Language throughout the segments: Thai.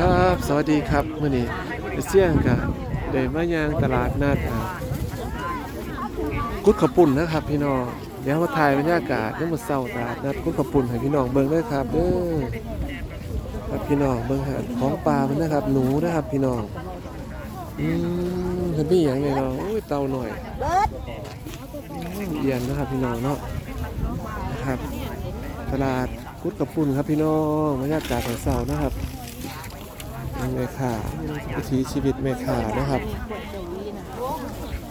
ครับ สวัสดีครับมื่อนี้เสี่ยงกับเดมายางตลาดนัดอ่ากุดขาวปุ่นนะครับ พี่น้องเดี๋ยวมาถ่ายบรรยากาศยังมาเศร้าตลาดนัดกุดขาวปุ่นให้พี่น้องเบิ่งด้วยครับเด้อครับพี่น้องเบิ่งหาของปลาเพิ่นนะครับ หนูนะครับ พี่น้องอืมเพิ่นมีหยังไงเนาะโอ้ยเต่าหน่อยเอียนนะครับพี่น้องเนาะนะครับ ตลาดกุดขาวปุ่นครับพี่น้องบรรยากาศของเสานะครับ แม่ข่าวิถีชีวิตแม่ข่านะครับ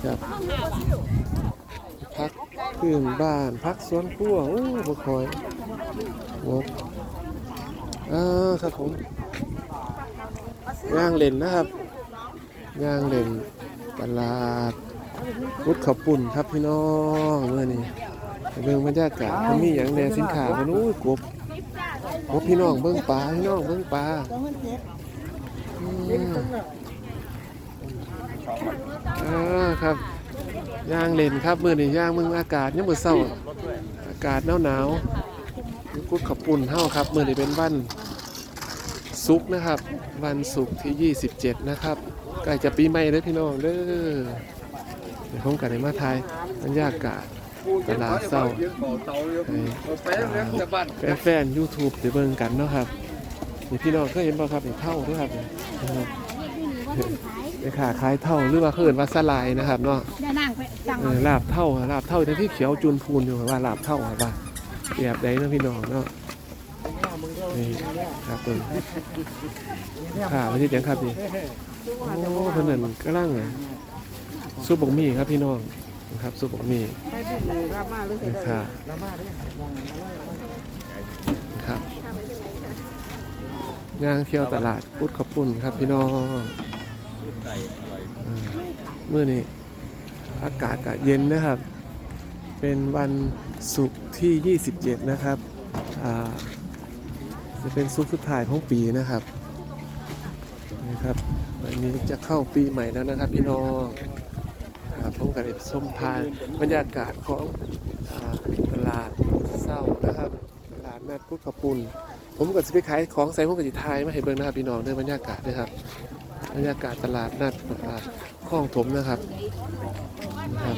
ครับพักพื้นบ้าน พักสวนครัวโอ้บ่คอยงบอ่าครับผมย่างเล่นนะครับย่างเล่นตลาดพุทธขาวปุ่นครับพี่น้องเมื่อนี้เบิ่งบรรยากาศมันมีอย่างแน่สินค้ามันอู้กบกบพี่น้องเบิ่งปลาพี่น้องเบิ่งปลา อ่าครับย่างเล่นครับมือนี่ย่างมึงอากาศยังมือเศร้าอากาศหนาวหนาวกุดขับปุ่นเท่าครับมือนี่เป็นวันศุกร์นะครับ วันศุกร์ที่ 27 นะครับใกล้จะปีใหม่เลยพี่น้องเด้อเดี๋ยวผมกันในมาไทยบรรยากาศตลาดเศร้าแฟนๆยูทูบเดี๋ยวเบิ่งกันเนาะครับ นี่พี่น้องก็เห็นบ่ครับนี่เท่าด้วยครับนี่นะครับไปขาขายเท่าหรือว่าเขาเอินว่าสลายนะครับเนาะได้นั่งไปจังเออลาบเท่าลาบเท่าที่พี่เขียวจุนพูนอยู่ว่าลาบเท่าครับว่าแบบใดเนาะพี่น้องเนาะนี่ครับเปิดข่าวมาที่เดียงครับนี่โอ้เพิ่นนั่นกำลังซุปบกหมี่ครับพี่น้องนะครับซุปบกหมี่นี่ค่ะครับ ย่างเที่ยวตลาดพุดขปุ่นครับพี่น้องเมื่อนี้อากาศก็เย็นนะครับ เป็นวันศุกร์ที่ 27 นะครับจะเป็นศุกร์สุดท้ายของปีนะครับนะครับวันนี้จะเข้าปีใหม่แล้วนะครับพี่น้องครับผมกับชมทานบรรยากาศของอตลาดเศร้านะครับ ตลาดนัดพุทธปุ่น ผมก็จะไปขายของใส่พวกกระจิทายมาให้เบิ่งนะครับพี่น้องเด้อบรรยากาศด้วยครับบรรยากาศตลาดนัดตลาดคลองถมนะครับนะครับ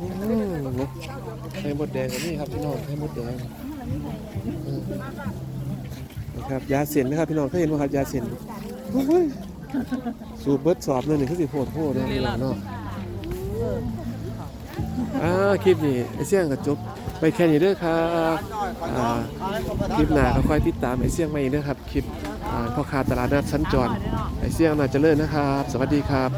อืมไข่มดแดงกับนี่ครับพี่น้องไข่มดแดงอืมนะครับยาเสียนนะครับพี่น้องเคยเห็นไหมครับยาเสียนโอ้ยสูบเบิร์ดสอบเลยนี่คือสิโพดโพดนะพี่น้องเนาะอ่าคลิปนี้ไอเสี่ยงกับจบ ไปแค่นี้เด้อครับคลิปหน้าค่อยติดตามไอเสี่ยงใหม่เด้อครับคลิปพ่อค้าตลาดนัดชั้นจรไอเสี่ยงน่าเจะเลิศนะครับ สวัสดีครับ